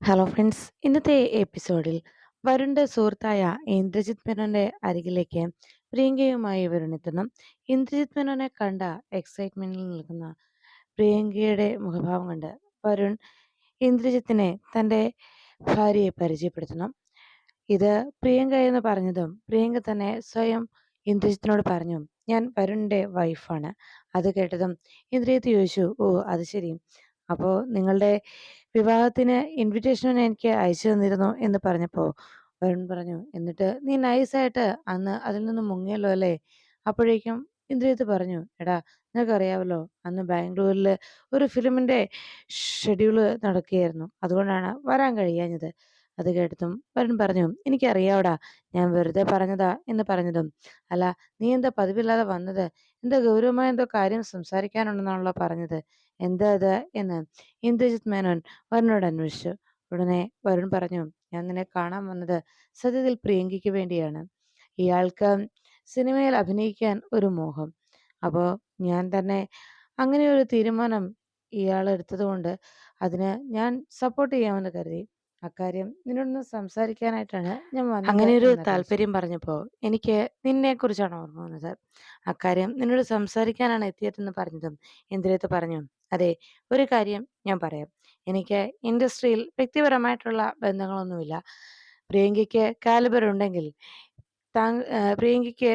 Hello friends ഇന്നത്തെ എപ്പിസോഡിൽ വരുണിന്റെ സുഹൃത്തായ ഇന്ദ്രജിത് മേനോന്റെ അരികിലേക്ക് പ്രിയങ്കയുമായി വരുണെത്തുന്നു ഇന്ദ്രജിത് മേനോനെ കണ്ട എക്സൈറ്റ്മെന്റിൽ നിൽക്കുന്ന പ്രിയങ്കയുടെ മുഖഭാവം കണ്ട് വരുൺ ഇന്ദ്രജിത്തിനെ തന്റെ ഭാര്യയെ പരിചയപ്പെടുത്തുന്നു. ഇത് പ്രിയങ്ക എന്ന് പറഞ്ഞതും പ്രിയങ്ക തന്നെ സ്വയം ഇന്ദ്രജിത്തിനോട് പറഞ്ഞു ഞാൻ വരുണിന്റെ വൈഫാണ് അത് കേട്ടതും ഇന്ദ്രജിത്ത് ചോദിച്ചു ഓ അത് ശരി. അപ്പോൾ നിങ്ങളുടെ വിവാഹത്തിന് ഇൻവിറ്റേഷൻ എനിക്ക് അയച്ചു തന്നിരുന്നു എന്ന് പറഞ്ഞപ്പോൾ വരുൺ പറഞ്ഞു എന്നിട്ട് നീ നൈസായിട്ട് അന്ന് അതിൽ നിന്ന് മുങ്ങിയല്ലോ അല്ലേ? അപ്പോഴേക്കും ഇന്ദ്രിയത്ത് പറഞ്ഞു എടാ നിനക്കറിയാവല്ലോ അന്ന് ബാംഗ്ലൂരിൽ ഒരു ഫിലിമിന്റെ ഷെഡ്യൂൾ നടക്കുകയായിരുന്നു. അതുകൊണ്ടാണ് വരാൻ കഴിയാഞ്ഞത്. അത് കേട്ടതും വരുൺ പറഞ്ഞു എനിക്കറിയാവടാ ഞാൻ വെറുതെ പറഞ്ഞതാ എന്ന് പറഞ്ഞതും. അല്ല നീ എന്താ പതിവില്ലാതെ വന്നത്? എന്താ ഗൗരവമായ എന്തോ കാര്യം സംസാരിക്കാനുണ്ടെന്നാണല്ലോ പറഞ്ഞത്. എന്താ അത് എന്ന്. ഇന്ദ്രജിത് മേനോൻ വരുണോട് അന്വേഷിച്ചു. ഉടനെ വരുൺ പറഞ്ഞു ഞാൻ നിന്നെ കാണാൻ വന്നത് സത്യത്തിൽ പ്രിയങ്കയ്ക്ക് വേണ്ടിയാണ്. ഇയാൾക്ക് സിനിമയിൽ അഭിനയിക്കാൻ ഒരു മോഹം. അപ്പോൾ ഞാൻ തന്നെ അങ്ങനെ ഒരു തീരുമാനം ഇയാൾ എടുത്തതുകൊണ്ട് അതിന് ഞാൻ സപ്പോർട്ട് ചെയ്യാമെന്ന് കരുതി. അക്കാര്യം നിന്നോടൊന്ന് സംസാരിക്കാനായിട്ടാണ് ഞാൻ വന്നത് അങ്ങനെ ഒരു. താല്പര്യം പറഞ്ഞപ്പോൾ എനിക്ക് നിന്നെ കുറിച്ചാണ് ഓർമ്മ വന്നത്. അക്കാര്യം നിന്നോട് സംസാരിക്കാനാണ് എത്തിയതെന്ന് പറഞ്ഞതും ഇന്ദ്രിയത്ത് പറഞ്ഞു? അതെ ഒരു കാര്യം ഞാൻ പറയാം. എനിക്ക് ഇൻഡസ്ട്രിയിൽ വ്യക്തിപരമായിട്ടുള്ള ബന്ധങ്ങളൊന്നുമില്ല. പ്രിയങ്കയ്ക്ക് കാലിബർ ഉണ്ടെങ്കിൽ താങ്ക പ്രിയങ്കയ്ക്ക്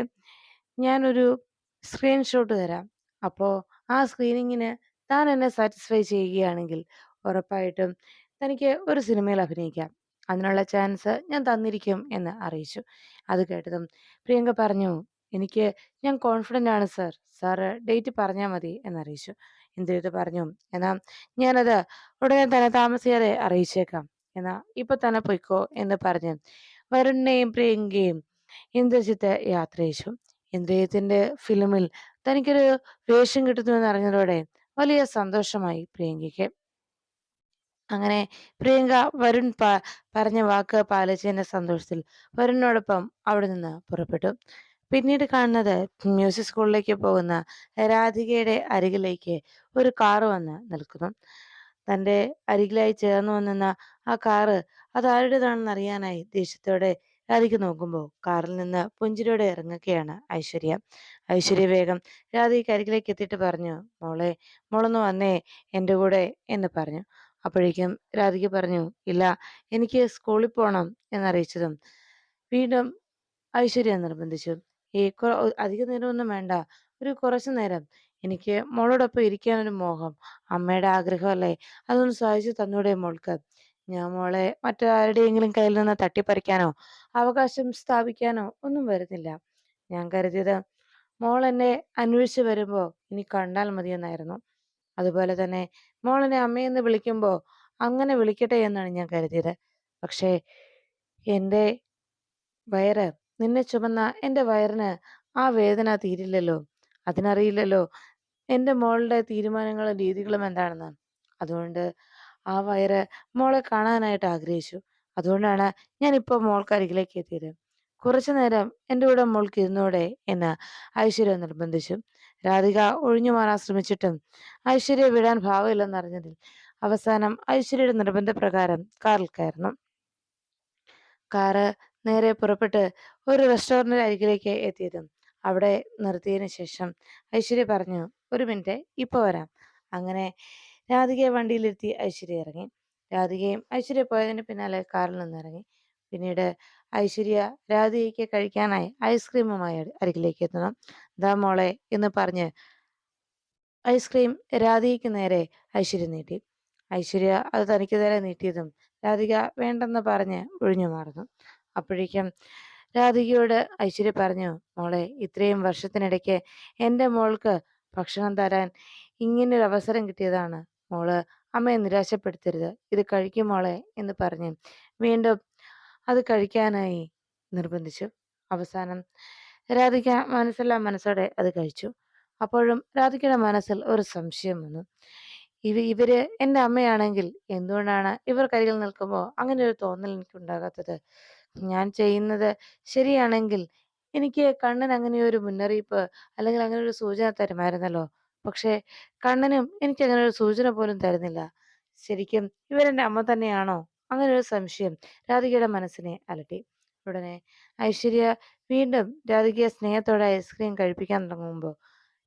ഞാനൊരു സ്ക്രീൻഷോട്ട് തരാം. അപ്പോൾ ആ സ്ക്രീനിങ്ങിന് താൻ എന്നെ സാറ്റിസ്ഫൈ ചെയ്യുകയാണെങ്കിൽ ഉറപ്പായിട്ടും തനിക്ക് ഒരു സിനിമയിൽ അഭിനയിക്കാം. അതിനുള്ള ചാൻസ് ഞാൻ തന്നിരിക്കും എന്ന് അറിയിച്ചു. അത് കേട്ടതും പ്രിയങ്ക പറഞ്ഞു എനിക്ക് ഞാൻ കോൺഫിഡന്റ് ആണ് സർ. സാറ് ഡേറ്റ് പറഞ്ഞാൽ മതി എന്നറിയിച്ചു. ഇന്ദിരത്ത് പറഞ്ഞു എന്നാ ഞാനത് ഉടനെ തന്നെ താമസിയാതെ അറിയിച്ചേക്കാം. എന്നാ ഇപ്പൊ തന്നെ പൊയ്ക്കോ എന്ന് പറഞ്ഞ് വരുണിനെയും പ്രിയങ്കയും ഇന്ദ്രജിത്ത് യാത്ര അയച്ചു ഇന്ദ്രജിത്തിന്റെ ഫിലിമിൽ തനിക്കൊരു വേഷം കിട്ടുന്നുവെന്ന് അറിഞ്ഞതോടെ വലിയ സന്തോഷമായി പ്രിയങ്കയ്ക്ക്. അങ്ങനെ പ്രിയങ്ക വരുൺ പ പറഞ്ഞ വാക്ക് പാലിച്ചതിന്റെ സന്തോഷത്തിൽ വരുണിനോടൊപ്പം അവിടെ നിന്ന് പുറപ്പെട്ടു. പിന്നീട് കാണുന്നത് മ്യൂസിക് സ്കൂളിലേക്ക് പോകുന്ന രാധികയുടെ അരികിലേക്ക് ഒരു കാറ് വന്ന് നിൽക്കുന്നു. തന്റെ അരികിലായി ചേർന്ന് വന്നിരുന്ന ആ കാറ് അത് ആരുടേതാണെന്ന് അറിയാനായി ദേഷ്യത്തോടെ രാധിക നോക്കുമ്പോൾ കാറിൽ നിന്ന് പുഞ്ചിരിയോടെ ഇറങ്ങുകയാണ് ഐശ്വര്യ. ഐശ്വര്യ വേഗം രാധിക്ക് അരികിലേക്ക് എത്തിയിട്ട് പറഞ്ഞു മോളെ മോളൊന്ന് വന്നേ എന്റെ കൂടെ എന്ന് പറഞ്ഞു. അപ്പോഴേക്കും രാധിക പറഞ്ഞു ഇല്ല എനിക്ക് സ്കൂളിൽ പോകണം എന്നറിയിച്ചതും വീണ്ടും ഐശ്വര്യ നിർബന്ധിച്ചു. ഈ അധിക നേരമൊന്നും വേണ്ട. ഒരു കുറച്ചു നേരം. എനിക്ക് മോളോടൊപ്പം ഇരിക്കാനൊരു മോഹം. അമ്മയുടെ ആഗ്രഹമല്ലേ? അതൊന്ന് സഹായിച്ചു തന്നൂടെ മോൾക്ക്. ഞാൻ മോളെ മറ്റാരുടെയെങ്കിലും കയ്യിൽ നിന്ന് തട്ടിപ്പറിക്കാനോ അവകാശം സ്ഥാപിക്കാനോ ഒന്നും വരുന്നില്ല. ഞാൻ കരുതിയത് മോൾ എന്നെ അന്വേഷിച്ചു വരുമ്പോ ഇനി കണ്ടാൽ മതിയെന്നായിരുന്നു. അതുപോലെ തന്നെ മോളനെ അമ്മയെന്ന് വിളിക്കുമ്പോൾ അങ്ങനെ വിളിക്കട്ടെ എന്നാണ് ഞാൻ കരുതിയത്. പക്ഷേ എന്റെ വയറ് നിന്നെ ചുമന്ന എന്റെ വയറിന് ആ വേദന തീരില്ലല്ലോ. അതിനറിയില്ലല്ലോ എന്റെ മോളുടെ തീരുമാനങ്ങളും രീതികളും എന്താണെന്ന്. അതുകൊണ്ട് ആ വയറ് മോളെ കാണാനായിട്ട് ആഗ്രഹിച്ചു. അതുകൊണ്ടാണ് ഞാൻ ഇപ്പോൾ മോൾക്കരികിലേക്ക് എത്തിയത്. കുറച്ചു നേരം എന്റെ കൂടെ മോൾക്ക് ഇരുന്നൂടെ എന്ന് ഐശ്വര്യ നിർബന്ധിച്ചു. രാധിക ഒഴിഞ്ഞു മാറാൻ ശ്രമിച്ചിട്ടും ഐശ്വര്യ വിടാൻ ഭാവമില്ലെന്നറിഞ്ഞതിൽ അവസാനം ഐശ്വര്യയുടെ നിർബന്ധപ്രകാരം കാറിൽ കയറണം. കാറ് നേരെ പുറപ്പെട്ട് ഒരു റെസ്റ്റോറന്റിന്റെ അരികിലേക്ക് എത്തിയതും അവിടെ നിർത്തിയതിനു ശേഷം ഐശ്വര്യ പറഞ്ഞു ഒരു മിനിറ്റ് ഇപ്പോൾ വരാം. അങ്ങനെ രാധികയെ വണ്ടിയിലിരുത്തി ഐശ്വര്യ ഇറങ്ങി. രാധികയും ഐശ്വര്യ പോയതിന് പിന്നാലെ കാറിൽ നിന്നിറങ്ങി പിന്നീട് ഐശ്വര്യ രാധികയ്ക്ക് കഴിക്കാനായി ഐസ്ക്രീമുമായി അരി- അരികിലേക്ക് എത്തണം. ദാ മോളെ എന്ന് പറഞ്ഞ് ഐസ്ക്രീം രാധികയ്ക്ക് നേരെ ഐശ്വര്യ നീട്ടി. ഐശ്വര്യ അത് തനിക്ക് നേരെ നീട്ടിയതും രാധിക വേണ്ടെന്ന് പറഞ്ഞ് ഒഴിഞ്ഞു മാറുന്നു. അപ്പോഴേക്കും രാധികയോട് ഐശ്വര്യ പറഞ്ഞു മോളെ ഇത്രയും വർഷത്തിനിടയ്ക്ക് എന്റെ മോൾക്ക് ഭക്ഷണം തരാൻ ഇങ്ങനൊരു അവസരം കിട്ടിയതാണ്. മോൾ അമ്മയെ നിരാശപ്പെടുത്തരുത്. ഇത് കഴിക്കും മോളെ എന്ന് പറഞ്ഞ് വീണ്ടും അത് കഴിക്കാനായി നിർബന്ധിച്ചു. അവസാനം രാധിക മനസ്സെല്ലാം മനസ്സോടെ അത് കഴിച്ചു. അപ്പോഴും രാധികയുടെ മനസ്സിൽ ഒരു സംശയം വന്നു. ഇവ ഇവർ എന്റെ അമ്മയാണെങ്കിൽ എന്തുകൊണ്ടാണ് ഇവർ കരികിൽ നിൽക്കുമ്പോൾ അങ്ങനെ ഒരു തോന്നൽ എനിക്ക് ഉണ്ടാകാത്തത് ഞാൻ ചെയ്യുന്നത് ശരിയാണെങ്കിൽ എനിക്ക് കണ്ണൻ അങ്ങനെ ഒരു മുന്നറിയിപ്പ് അല്ലെങ്കിൽ അങ്ങനെ ഒരു സൂചന തരുമായിരുന്നല്ലോ. പക്ഷേ കണ്ണനും എനിക്ക് അങ്ങനെ ഒരു സൂചന പോലും തരുന്നില്ല. ശരിക്കും ഇവരെന്റെ അമ്മ തന്നെയാണോ? അങ്ങനെ ഒരു സംശയം രാധികയുടെ മനസ്സിനെ അലട്ടി. ഉടനെ ഐശ്വര്യ വീണ്ടും രാധികയെ സ്നേഹത്തോടെ ഐസ്ക്രീം കഴിപ്പിക്കാൻ തുടങ്ങുമ്പോൾ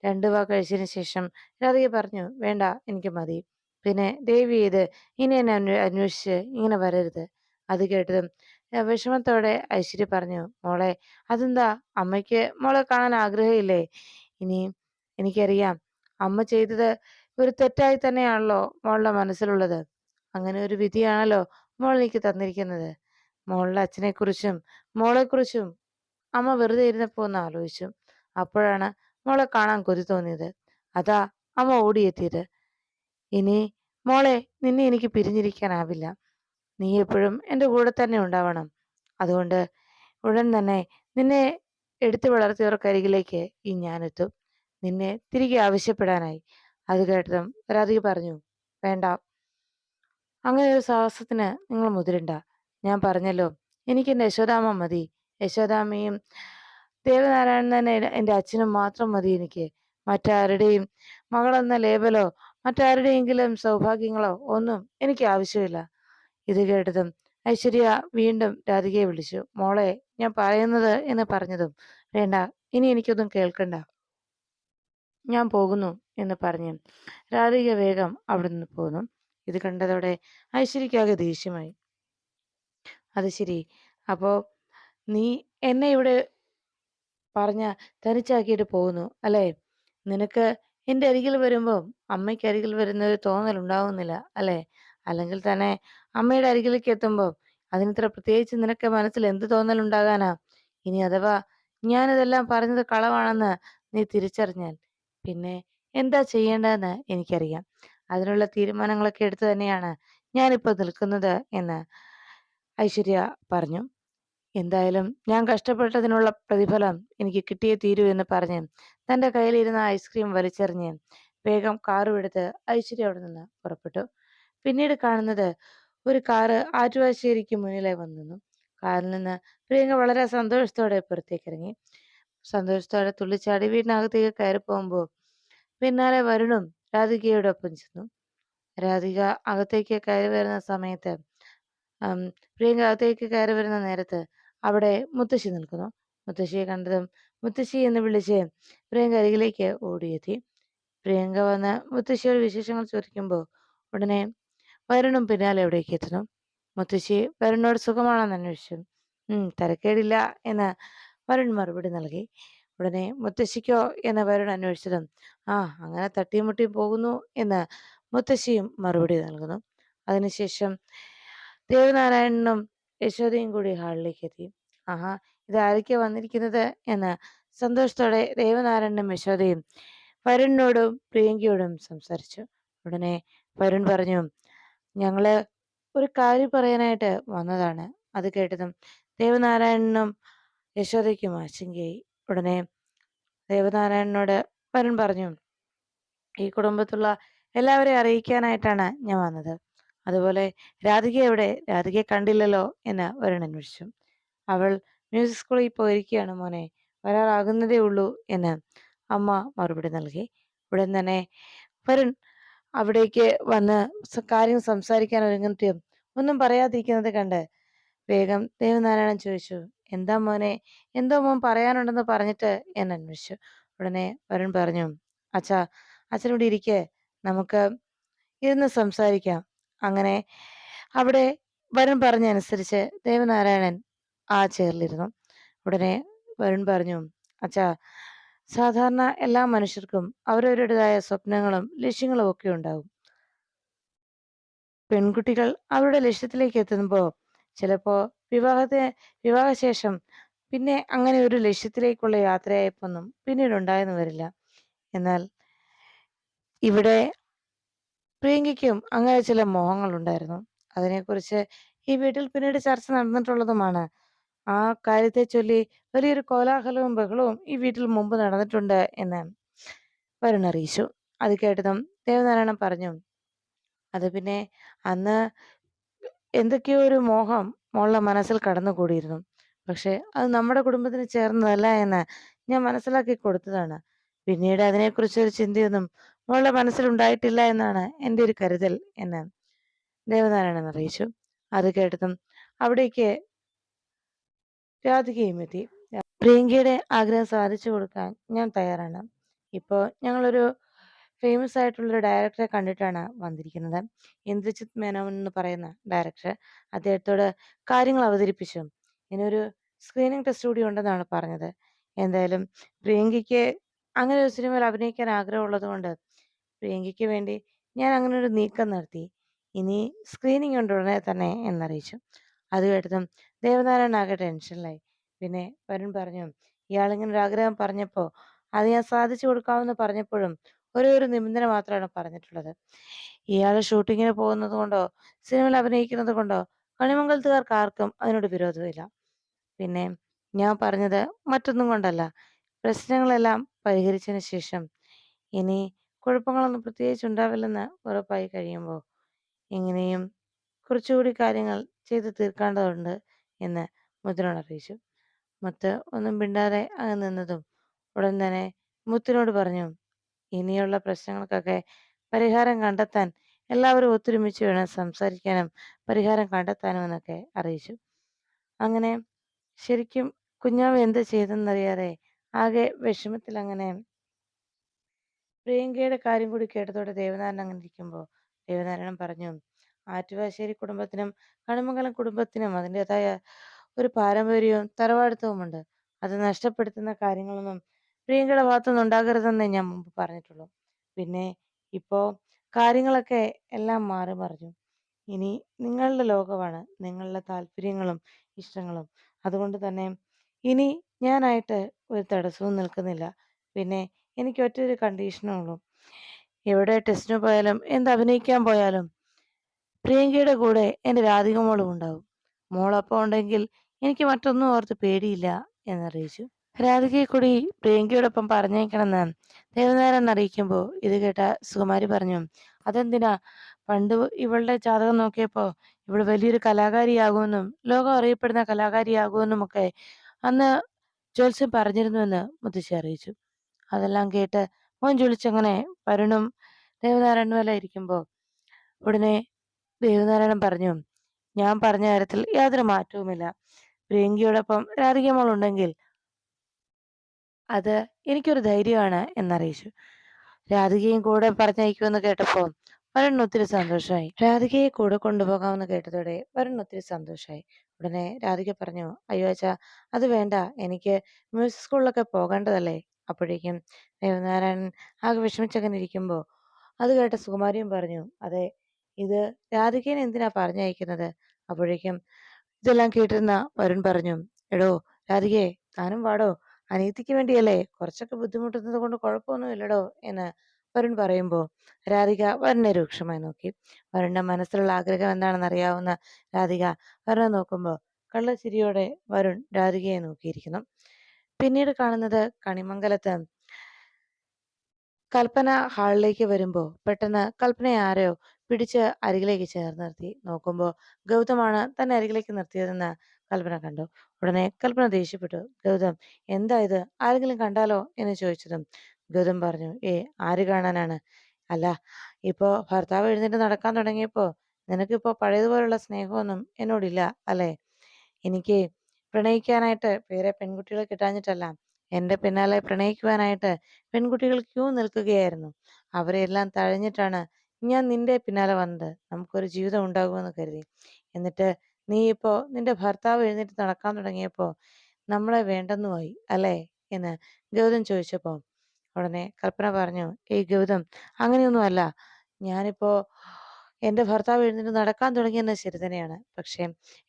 രണ്ടു വാക്ക് കഴിച്ചതിന് ശേഷം രാധിക പറഞ്ഞു വേണ്ട എനിക്ക് മതി. പിന്നെ ദേവി ചെയ്ത് ഇനി എന്നെ അന്വേ അന്വേഷിച്ച് ഇങ്ങനെ വരരുത്. അത് കേട്ടതും വിഷമത്തോടെ ഐശ്വര്യ പറഞ്ഞു മോളെ അതെന്താ? അമ്മയ്ക്ക് മോളെ കാണാൻ ആഗ്രഹമില്ലേ? ഇനി എനിക്കറിയാം അമ്മ ചെയ്തത് ഒരു തെറ്റായി തന്നെയാണല്ലോ മോളുടെ മനസ്സിലുള്ളത്. അങ്ങനെ ഒരു വിധിയാണല്ലോ മോൾ എനിക്ക് തന്നിരിക്കുന്നത്. മോളുടെ മോളെ കുറിച്ചും അമ്മ വെറുതെ ഇരുന്നപ്പോ ഒന്ന് ആലോചിച്ചു. അപ്പോഴാണ് മോളെ കാണാൻ കൊതി തോന്നിയത്. അതാ അമ്മ ഓടിയെത്തിയത്. ഇനി മോളെ നിന്നെ എനിക്ക് പിരിഞ്ഞിരിക്കാനാവില്ല. നീ എപ്പോഴും എന്റെ കൂടെ തന്നെ ഉണ്ടാവണം. അതുകൊണ്ട് ഉടൻ തന്നെ നിന്നെ എടുത്തു വളർത്തിയവർക്കരികിലേക്ക് ഈ ഞാനെത്തും. നിന്നെ തിരികെ ആവശ്യപ്പെടാനായി. അത് കേട്ടതും രാധിക പറഞ്ഞു വേണ്ട അങ്ങനെ ഒരു സാഹസത്തിന് നിങ്ങൾ മുതിരണ്ട. ഞാൻ പറഞ്ഞല്ലോ എനിക്ക് എന്റെ യശോദാമ മതി. യശോദാമയും ദേവനാരായണൻ തന്നെ എന്റെ അച്ഛനും മാത്രം മതി എനിക്ക്. മറ്റാരുടെയും മകളെന്ന ലേബലോ മറ്റാരുടെയെങ്കിലും സൗഭാഗ്യങ്ങളോ ഒന്നും എനിക്ക് ആവശ്യമില്ല. ഇത് കേട്ടതും ഐശ്വര്യ വീണ്ടും രാധികയെ വിളിച്ചു. മോളെ ഞാൻ പറയുന്നത് എന്ന് പറഞ്ഞതും വേണ്ട. ഇനി എനിക്കൊന്നും കേൾക്കണ്ട. ഞാൻ പോകുന്നു എന്ന് പറഞ്ഞു രാധിക വേഗം അവിടെ നിന്ന് പോന്നു. ഇത് കണ്ടതോടെ ഐശ്വര്യക്കാകെ ദേഷ്യമായി. അത് ശരി. അപ്പോ നീ എന്നെ ഇവിടെ പറഞ്ഞ തനിച്ചാക്കിയിട്ട് പോകുന്നു അല്ലേ? നിനക്ക് എന്റെ അരികിൽ വരുമ്പോൾ അമ്മയ്ക്ക് അരികിൽ വരുന്ന ഒരു തോന്നൽ ഉണ്ടാവുന്നില്ല അല്ലേ? അല്ലെങ്കിൽ തന്നെ അമ്മയുടെ അരികിലേക്ക് എത്തുമ്പോൾ അതിനിത്ര പ്രത്യേകിച്ച് നിനക്ക് മനസ്സിൽ എന്ത് തോന്നൽ ഉണ്ടാകാനാ? ഇനി അഥവാ ഞാനിതെല്ലാം പറഞ്ഞത് കളവാണെന്ന് നീ തിരിച്ചറിഞ്ഞാൽ പിന്നെ എന്താ ചെയ്യേണ്ടതെന്ന് എനിക്കറിയാം. അതിനുള്ള തീരുമാനങ്ങളൊക്കെ എടുത്തു തന്നെയാണ് ഞാനിപ്പോൾ നിൽക്കുന്നത് എന്ന് ഐശ്വര്യ പറഞ്ഞു. എന്തായാലും ഞാൻ കഷ്ടപ്പെട്ടതിനുള്ള പ്രതിഫലം എനിക്ക് കിട്ടിയേ തീരൂ എന്ന് പറഞ്ഞ് തന്റെ കയ്യിലിരുന്ന ഐസ്ക്രീം വലിച്ചെറിഞ്ഞ് വേഗം കാറും എടുത്ത് ഐശ്വര്യ അവിടെ നിന്ന് പുറപ്പെട്ടു. പിന്നീട് കാണുന്നത് ഒരു കാറ് ആറ്റുവാശ്ശേരിക്ക് മുന്നിലായി വന്നു കാറിൽ നിന്ന് പ്രിയങ്ക വളരെ സന്തോഷത്തോടെ പുറത്തേക്ക് ഇറങ്ങി സന്തോഷത്തോടെ തുള്ളിച്ചാടി വീടിനകത്തേക്ക് കയറി പോകുമ്പോൾ പിന്നാലെ വരുണും രാധികയുടെ ഒപ്പം ചെന്നു. രാധിക അകത്തേക്ക് കയറി വരുന്ന സമയത്ത് പ്രിയങ്ക അകത്തേക്ക് കയറി വരുന്ന നേരത്ത് അവിടെ മുത്തശ്ശി നിൽക്കുന്നു. മുത്തശ്ശിയെ കണ്ടതും മുത്തശ്ശി എന്ന് വിളിച്ച് പ്രിയങ്ക അരികിലേക്ക് ഓടിയെത്തി. പ്രിയങ്ക വന്ന് മുത്തശ്ശിയോട് വിശേഷങ്ങൾ ചോദിക്കുമ്പോൾ ഉടനെ വരുണും പിന്നാലെ എവിടേക്ക് എത്തുന്നു. മുത്തശ്ശി വരുണോട് സുഖമാണെന്ന് അന്വേഷിച്ചു. ഉം തരക്കേടില്ല എന്ന് വരുൺ മറുപടി നൽകി. ഉടനെ മുത്തശ്ശിക്കോ എന്ന വരുൺ അന്വേഷിച്ചതും ആ അങ്ങനെ തട്ടിമുട്ടി പോകുന്നു എന്ന് മുത്തശ്ശിയും മറുപടി നൽകുന്നു. അതിനുശേഷം ദേവനാരായണനും യശോദയും കൂടി ഹാളിലേക്ക് എത്തി. ആഹാ ഇത് ആരൊക്കെ വന്നിരിക്കുന്നത്? എന്ന് സന്തോഷത്തോടെ ദേവനാരായണനും യശോദയും വരുണിനോടും പ്രിയങ്കയോടും സംസാരിച്ചു. ഉടനെ വരുൺ പറഞ്ഞു ഞങ്ങൾ ഒരു കാര്യം പറയാനായിട്ട് വന്നതാണ്. അത് കേട്ടതും ദേവനാരായണനും യശോദയ്ക്കും ആശങ്കയായി. ഉടനെ ദേവനാരായണനോട് വരുൺ പറഞ്ഞു ഈ കുടുംബത്തുള്ള എല്ലാവരെയും അറിയിക്കാനായിട്ടാണ് ഞാൻ വന്നത്. അതുപോലെ രാധിക എവിടെ? രാധികയെ കണ്ടില്ലല്ലോ? എന്ന് വരുൺ അന്വേഷിച്ചു. അവൾ മ്യൂസിക് സ്കൂളിൽ പോയിരിക്കുകയാണ് മോനെ. വരാറാകുന്നതേ ഉള്ളൂ എന്ന് അമ്മ മറുപടി നൽകി. ഉടൻ തന്നെ വരുൺ അവിടേക്ക് വന്ന് കാര്യം സംസാരിക്കാൻ ഒരുങ്ങുന്നതും ഒന്നും പറയാതിരിക്കുന്നത് കണ്ട് വേഗം ദേവനാരായണൻ ചോദിച്ചു എന്താ മോനെ? എന്തോ മോൻ പറയാനുണ്ടെന്ന് പറഞ്ഞിട്ട് എന്നെ അന്വേഷിച്ചു. ഉടനെ വരുൺ പറഞ്ഞു അച്ഛാ അച്ഛനോട് ഇരിക്കെ. നമുക്ക് ഇരുന്ന് സംസാരിക്കാം. അങ്ങനെ അവിടെ വരുൺ പറഞ്ഞനുസരിച്ച് ദേവനാരായണൻ ആ ചേറിലിരുന്നു ഉടനെ വരുൺ പറഞ്ഞു അച്ഛാ സാധാരണ എല്ലാ മനുഷ്യർക്കും അവരവരുടേതായ സ്വപ്നങ്ങളും ലക്ഷ്യങ്ങളും ഒക്കെ ഉണ്ടാകും പെൺകുട്ടികൾ അവരുടെ ലക്ഷ്യത്തിലേക്ക് എത്തുമ്പോൾ ചിലപ്പോ വിവാഹത്തെ വിവാഹശേഷം പിന്നെ അങ്ങനെ ഒരു ലക്ഷ്യത്തിലേക്കുള്ള യാത്രയായപ്പൊന്നും പിന്നീട് ഉണ്ടായെന്ന് വരില്ല. എന്നാൽ ഇവിടെ പ്രിയങ്കയ്ക്കും അങ്ങനെ ചില മോഹങ്ങൾ ഉണ്ടായിരുന്നു അതിനെക്കുറിച്ച് ഈ വീട്ടിൽ പിന്നീട് ചർച്ച നടന്നിട്ടുള്ളതുമാണ്. ആ കാര്യത്തെ ചൊല്ലി വലിയൊരു കോലാഹലവും ബഹളവും ഈ വീട്ടിൽ മുമ്പ് നടന്നിട്ടുണ്ട് എന്ന് വരുൺ അറിയിച്ചു. അത് കേട്ടതും ദേവനാരായണൻ പറഞ്ഞു അത് പിന്നെ അന്ന് എന്തൊക്കെയോ ഒരു മോഹം മോളുടെ മനസ്സിൽ കടന്നുകൂടിയിരുന്നു. പക്ഷെ അത് നമ്മുടെ കുടുംബത്തിന് ചേർന്നതല്ല എന്ന് ഞാൻ മനസ്സിലാക്കി കൊടുത്തതാണ്. പിന്നീട് അതിനെക്കുറിച്ച് ഒരു ചിന്തയൊന്നും മോളുടെ മനസ്സിൽ ഉണ്ടായിട്ടില്ല എന്നാണ് എന്റെ ഒരു കരുതൽ എന്ന് ദേവനാരായണൻ അറിയിച്ചു. അത് കേട്ടതും അവിടേക്ക് രാധികയും എത്തി. പ്രിയങ്കയുടെ ആഗ്രഹം സാധിച്ചു കൊടുക്കാൻ ഞാൻ തയ്യാറാണ്. ഇപ്പോൾ ഞങ്ങളൊരു ഫേമസ് ആയിട്ടുള്ളൊരു ഡയറക്ടറെ കണ്ടിട്ടാണ് വന്നിരിക്കുന്നത്. ഇന്ദ്രജിത് മേനോൻ എന്ന് പറയുന്ന ഡയറക്ടർ അദ്ദേഹത്തോട് കാര്യങ്ങൾ അവതരിപ്പിച്ചു. ഇനിയൊരു സ്ക്രീനിങ് ടെസ്റ്റ് കൂടി ഉണ്ടെന്നാണ് പറഞ്ഞത്. എന്തായാലും പ്രിയങ്കയ്ക്ക് അങ്ങനെ ഒരു സിനിമയിൽ അഭിനയിക്കാൻ ആഗ്രഹമുള്ളത് കൊണ്ട് പ്രിയങ്കയ്ക്ക് വേണ്ടി ഞാൻ അങ്ങനെ ഒരു നീക്കം നടത്തി ഇനി സ്ക്രീനിങ് ഉണ്ട് ഉടനെ തന്നെ എന്നറിയിച്ചു. അത് കേട്ടതും ദേവനാരായണൻ ആകെ ടെൻഷനിലായി പിന്നെ വരുൺ പറഞ്ഞു ഇയാളിങ്ങനെ ഒരു ആഗ്രഹം പറഞ്ഞപ്പോൾ അത് ഞാൻ സാധിച്ചു കൊടുക്കാമെന്ന് പറഞ്ഞപ്പോഴും ഒരേ ഒരു നിബന്ധന മാത്രമാണ് പറഞ്ഞിട്ടുള്ളത്. ഇയാൾ ഷൂട്ടിങ്ങിന് പോകുന്നത് കൊണ്ടോ സിനിമയിൽ അഭിനയിക്കുന്നത് കൊണ്ടോ കണിമംഗലത്തുകാർക്ക് ആർക്കും അതിനോട് വിരോധമില്ല. പിന്നെ ഞാൻ പറഞ്ഞത് മറ്റൊന്നും കൊണ്ടല്ല. പ്രശ്നങ്ങളെല്ലാം പരിഹരിച്ചതിന് ശേഷം ഇനി കുഴപ്പങ്ങളൊന്നും പ്രത്യേകിച്ച് ഉണ്ടാവില്ലെന്ന് ഉറപ്പായി കഴിയുമ്പോൾ ഇങ്ങനെയും കുറച്ചുകൂടി കാര്യങ്ങൾ ചെയ്ത് തീർക്കേണ്ടതുണ്ട് എന്ന് മുത്തിനോട് അറിയിച്ചു. മുത്ത് ഒന്നും മിണ്ടാതെ അങ്ങ് നിന്നതും ഉടൻ തന്നെ മുത്തിനോട് പറഞ്ഞു ഇനിയുള്ള പ്രശ്നങ്ങൾക്കൊക്കെ പരിഹാരം കണ്ടെത്താൻ എല്ലാവരും ഒത്തൊരുമിച്ച് വേണം സംസാരിക്കാനും പരിഹാരം കണ്ടെത്താനും എന്നൊക്കെ അറിയിച്ചു. അങ്ങനെ ശരിക്കും കുഞ്ഞാവ് എന്ത് ചെയ്തെന്നറിയാതെ ആകെ വിഷമത്തിൽ അങ്ങനെ പ്രിയങ്കയുടെ കാര്യം കൂടി കേട്ടതോടെ ദേവനാരായണൻ അങ്ങനെ ഇരിക്കുമ്പോൾ ദേവനാരായണൻ പറഞ്ഞു ആറ്റുവാശ്ശേരി കുടുംബത്തിനും കണിമംഗലം കുടുംബത്തിനും അതിന്റെതായ ഒരു പാരമ്പര്യവും തറവാടിത്തവുമുണ്ട്. അത് നഷ്ടപ്പെടുത്തുന്ന കാര്യങ്ങളൊന്നും പ്രിയങ്കയുടെ ഭാഗത്തുനിന്ന് ഉണ്ടാകരുതെന്നേ ഞാൻ മുമ്പ് പറഞ്ഞിട്ടുള്ളൂ. പിന്നെ ഇപ്പോ കാര്യങ്ങളൊക്കെ എല്ലാം മാറി മറിഞ്ഞു. ഇനി നിങ്ങളുടെ ലോകമാണ് നിങ്ങളുടെ താല്പര്യങ്ങളും ഇഷ്ടങ്ങളും. അതുകൊണ്ട് തന്നെ ഇനി ഞാനായിട്ട് ഒരു തടസ്സവും നിൽക്കുന്നില്ല. പിന്നെ എനിക്ക് ഒറ്റൊരു കണ്ടീഷനേ ഉള്ളൂ. എവിടെ ടെസ്റ്റിന് പോയാലും എന്ത് അഭിനയിക്കാൻ പോയാലും പ്രിയങ്കയുടെ കൂടെ എന്റെ രാധിക മോളും ഉണ്ടാവും. മോളൊപ്പം ഉണ്ടെങ്കിൽ എനിക്ക് മറ്റൊന്നും ഓർത്ത് പേടിയില്ല എന്നറിയിച്ചു. രാധികയെ കൂടി പ്രിയങ്കയോടൊപ്പം പറഞ്ഞേക്കണമെന്ന് ദേവനാരായണൻ അറിയിക്കുമ്പോൾ ഇത് കേട്ട സുകുമാരി പറഞ്ഞു അതെന്തിനാ? പണ്ട് ഇവളുടെ ജാതകം നോക്കിയപ്പോൾ ഇവൾ വലിയൊരു കലാകാരിയാകുമെന്നും ലോകം അറിയപ്പെടുന്ന കലാകാരിയാകുമെന്നും ഒക്കെ അന്ന് ജ്യോത്സ്യം പറഞ്ഞിരുന്നുവെന്ന് മുത്തശ്ശി അറിയിച്ചു. അതെല്ലാം കേട്ട് മോൻ ചൊളിച്ചങ്ങനെ വരുണും ദേവനാരായണൻ വല്ല ഇരിക്കുമ്പോൾ ഉടനെ ദേവനാരായണൻ പറഞ്ഞു ഞാൻ പറഞ്ഞ കാര്യത്തിൽ യാതൊരു മാറ്റവുമില്ല. പ്രിയങ്കയോടൊപ്പം രാധികമോൾ ഉണ്ടെങ്കിൽ അത് എനിക്കൊരു ധൈര്യമാണ് എന്നറിയിച്ചു. രാധികയും കൂടെ പറഞ്ഞയക്കുമെന്ന് കേട്ടപ്പോൾ വരുൺ ഒത്തിരി സന്തോഷമായി. രാധികയെ കൂടെ കൊണ്ടുപോകാമെന്ന് കേട്ടതോടെ വരുൺ ഒത്തിരി സന്തോഷമായി. ഉടനെ രാധിക പറഞ്ഞു അയ്യോ അച്ഛാ അത് വേണ്ട. എനിക്ക് മ്യൂസിക് സ്കൂളിലൊക്കെ പോകേണ്ടതല്ലേ? അപ്പോഴേക്കും ദേവനാരായണൻ ആകെ വിഷമിച്ചങ്ങനെ ഇരിക്കുമ്പോൾ അത് കേട്ട സുകുമാരിയും പറഞ്ഞു അതെ ഇത് രാധികേനെ എന്തിനാ പറഞ്ഞയക്കുന്നത്? അപ്പോഴേക്കും ഇതെല്ലാം കേട്ടിരുന്ന വരുൺ പറഞ്ഞു എടോ രാധികയെ താനും വാടോ. അനീതിക്ക് വേണ്ടിയല്ലേ? കുറച്ചൊക്കെ ബുദ്ധിമുട്ടുന്നത് കൊണ്ട് കുഴപ്പമൊന്നുമില്ലടോ എന്ന് വരുൺ പറയുമ്പോൾ രാധിക വരനെ രൂക്ഷമായി നോക്കി. വരുണിന്റെ മനസ്സിലുള്ള ആഗ്രഹം എന്താണെന്ന് അറിയാവുന്ന രാധിക. വരുണെ നോക്കുമ്പോൾ കള്ളച്ചിരിയോടെ വരുൺ രാധികയെ നോക്കിയിരിക്കുന്നു. പിന്നീട് കാണുന്നത് കണിമംഗലത്ത് കൽപ്പന ഹാളിലേക്ക് വരുമ്പോൾ പെട്ടെന്ന് കൽപ്പന ആരെയോ പിടിച്ച് അരികിലേക്ക് ചേർന്ന് നിർത്തി. നോക്കുമ്പോൾ ഗൗതമാണ് തന്നെ അരികിലേക്ക് നിർത്തിയതെന്ന് കൽപ്പന കണ്ടു. ഉടനെ കൽപ്പന ദേഷ്യപ്പെട്ടു. ഗൗതം എന്താ ഇത്? ആരെങ്കിലും കണ്ടാലോ? എന്ന് ചോദിച്ചതും ഗൗതം പറഞ്ഞു ഏ ആര് കാണാനാണ്? അല്ല ഇപ്പോ ഭർത്താവ് എഴുന്നേറ്റ് നടക്കാൻ തുടങ്ങിയപ്പോ നിനക്കിപ്പോ പഴയതുപോലുള്ള സ്നേഹമൊന്നും എന്നോടില്ല അല്ലേ? എനിക്ക് പ്രണയിക്കാനായിട്ട് വേറെ പെൺകുട്ടികളെ കിട്ടാഞ്ഞിട്ടല്ല. എന്റെ പിന്നാലെ പ്രണയിക്കുവാനായിട്ട് പെൺകുട്ടികൾ ക്യൂ നിൽക്കുകയായിരുന്നു. അവരെല്ലാം തഴഞ്ഞിട്ടാണ് ഞാൻ നിന്റെ പിന്നാലെ വന്നത്. നമുക്കൊരു ജീവിതം ഉണ്ടാകുമെന്ന് കരുതി. എന്നിട്ട് നീ ഇപ്പോ നിന്റെ ഭർത്താവ് എഴുന്നേറ്റ് നടക്കാൻ തുടങ്ങിയപ്പോ നമ്മളെ വേണ്ടെന്നുമായി അല്ലേ? എന്ന് ഗൗതം ചോദിച്ചപ്പോ ഉടനെ കൽപ്പന പറഞ്ഞു ഏയ് ഗൗതം അങ്ങനെയൊന്നും അല്ല. ഞാനിപ്പോ എന്റെ ഭർത്താവ് എഴുന്നേറ്റ് നടക്കാൻ തുടങ്ങിയെന്ന് ശരി തന്നെയാണ് പക്ഷേ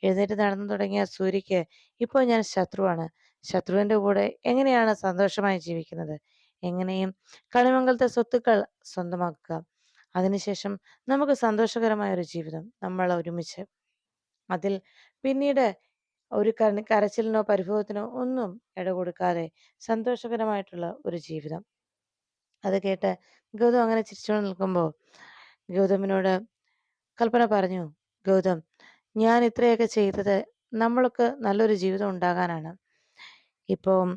എഴുന്നേറ്റ് നടന്നു തുടങ്ങിയ സൂര്യക്ക് ഇപ്പോൾ ഞാൻ ശത്രുവാണ്. ശത്രുവിന്റെ കൂടെ എങ്ങനെയാണ് സന്തോഷമായി ജീവിക്കുന്നത്? എങ്ങനെയും കളിമംഗലത്തെ സ്വത്തുക്കൾ സ്വന്തമാക്കുക. അതിനുശേഷം നമുക്ക് സന്തോഷകരമായ ഒരു ജീവിതം നമ്മൾ ഒരുമിച്ച് അതിൽ പിന്നീട് ഒരു കര കരച്ചിലിനോ പരിഭവത്തിനോ ഒന്നും ഇട കൊടുക്കാതെ സന്തോഷകരമായിട്ടുള്ള ഒരു ജീവിതം. അത് കേട്ട് ഗൗതം അങ്ങനെ ചിരിച്ചുകൊണ്ട് നിൽക്കുമ്പോൾ ഗൗതമിനോട് കൽപ്പന പറഞ്ഞു ഗൗതം ഞാൻ ഇത്രയൊക്കെ ചെയ്തത് നമ്മൾക്ക് നല്ലൊരു ജീവിതം ഉണ്ടാകാനാണ്. ഇപ്പം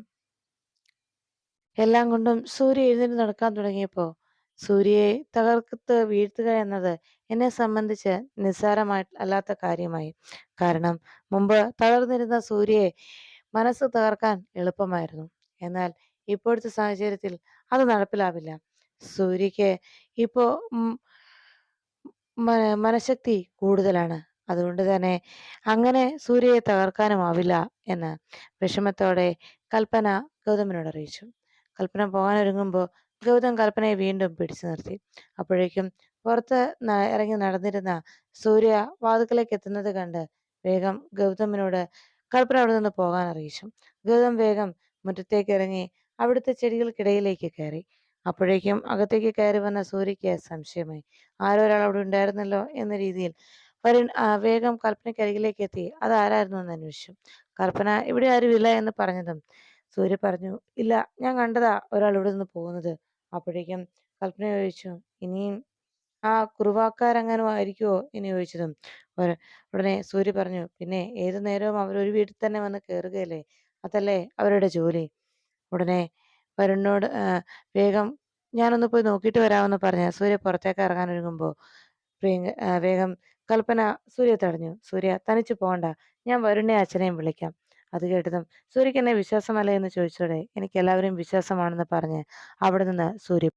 എല്ലാം കൊണ്ടും സൂര്യ എഴുന്നേറ്റ് നടക്കാൻ തുടങ്ങിയപ്പോൾ സൂര്യയെ തകർത്ത് വീഴ്ത്തുക എന്നത് എന്നെ സംബന്ധിച്ച് നിസ്സാരമായി അല്ലാത്ത കാര്യമായി. കാരണം മുമ്പ് തളർന്നിരുന്ന സൂര്യയെ മനസ്സ് തകർക്കാൻ എളുപ്പമായിരുന്നു. എന്നാൽ ഇപ്പോഴത്തെ സാഹചര്യത്തിൽ അത് നടപ്പിലാവില്ല. സൂര്യക്ക് ഇപ്പോ മനഃശക്തി കൂടുതലാണ്. അതുകൊണ്ട് തന്നെ അങ്ങനെ സൂര്യയെ തകർക്കാനുമാവില്ല എന്ന് വിഷമത്തോടെ കൽപ്പന ഗൗതമിനോട് അറിയിച്ചു. കൽപ്പന പോകാനൊരുങ്ങുമ്പോൾ ഗൗതം കൽപ്പനയെ വീണ്ടും പിടിച്ചു നിർത്തി. അപ്പോഴേക്കും പുറത്ത് ഇറങ്ങി നടന്നിരുന്ന സൂര്യ വാതുക്കലേക്ക് എത്തുന്നത് കണ്ട് വേഗം ഗൗതമിനോട് കൽപ്പന അവിടെ നിന്ന് പോകാൻ അറിയിച്ചു. ഗൗതം വേഗം മുറ്റത്തേക്ക് ഇറങ്ങി അവിടുത്തെ ചെടികൾക്കിടയിലേക്ക് കയറി. അപ്പോഴേക്കും അകത്തേക്ക് കയറി വന്ന സൂര്യയ്ക്ക് സംശയമായി. ആരോ ഒരാൾ അവിടെ ഉണ്ടായിരുന്നല്ലോ എന്ന രീതിയിൽ വരുൺ വേഗം കൽപ്പനയ്ക്കരികിലേക്ക് എത്തി അതാരായിരുന്നു എന്ന് അന്വേഷിച്ചു. കൽപ്പന ഇവിടെ ആരുമില്ല എന്ന് പറഞ്ഞതും സൂര്യ പറഞ്ഞു ഇല്ല ഞാൻ കണ്ടതാ ഒരാൾ ഇവിടെ നിന്ന് പോകുന്നത്. അപ്പോഴേക്കും കൽപ്പന ചോദിച്ചു ഇനിയും ആ കുറുവാക്കാരെങ്ങാനും ആയിരിക്കുമോ എന്ന് ചോദിച്ചതും ഉടനെ സൂര്യ പറഞ്ഞു പിന്നെ ഏതു നേരവും ഒരു വീട്ടിൽ തന്നെ വന്ന് കയറുകയല്ലേ അതല്ലേ അവരുടെ ജോലി. ഉടനെ വരുണിനോട് വേഗം ഞാനൊന്ന് പോയി നോക്കിയിട്ട് വരാമെന്ന് പറഞ്ഞ സൂര്യ പുറത്തേക്ക് ഇറങ്ങാൻ ഒരുങ്ങുമ്പോൾ പ്രിയങ്ക വേഗം കൽപ്പന സൂര്യ തടഞ്ഞു. സൂര്യ തനിച്ച് പോകണ്ട ഞാൻ വരുണിനെയും അച്ഛനെയും വിളിക്കാം. അത് കേട്ടതും. സൂര്യക്ക് എന്നെ വിശ്വാസമല്ലേ എന്ന് ചോദിച്ചോടെ എനിക്ക് എല്ലാവരെയും വിശ്വാസമാണെന്ന് പറഞ്ഞ് അവിടെ നിന്ന് സൂര്യ